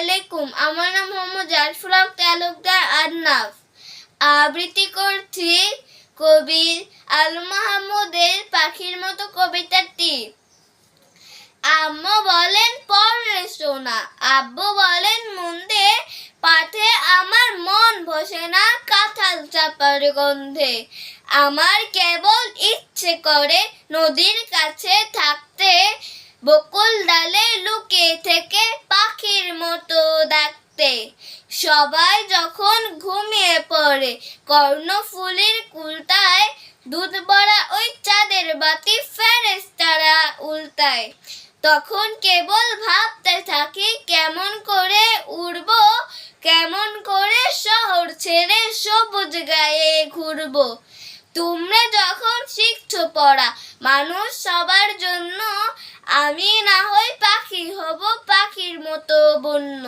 আলাইকুম। আমার নাম মোহাম্মদ জারফুলাম তালুকদার আদনাফ। আবৃত্তি করছি কবি আল মাহমুদের পাখির মতো কবিতাটি আম্মু বলেন পরে শোনা আব্বু বলেন, মুন্দে। পাথে আমার মন বসে না কাঁঠাল চাপার গন্ধে। আমার কেবল ইচ্ছে করে নদীর কাছে থাকতে। বকুল ডালে লুকিয়ে থেকে মতো ডাকতে সবাই যখন ঘুমিয়ে পড়ে, কর্ণফুলির কুলতায় দুধ ভরা ওই চাঁদের বাতি ফেরেস তারা উল্টায়। তখন কেবল ভাবতে থাকি, কেমন করে উড়ব, কেমন করে শহর ছেড়ে সবুজ গায়ে ঘুরবো। তোমরা যখন শিখছো পড়া, মানুষ সবার জন্য আমি না হই পাখি হব পাখির মতো বন্য।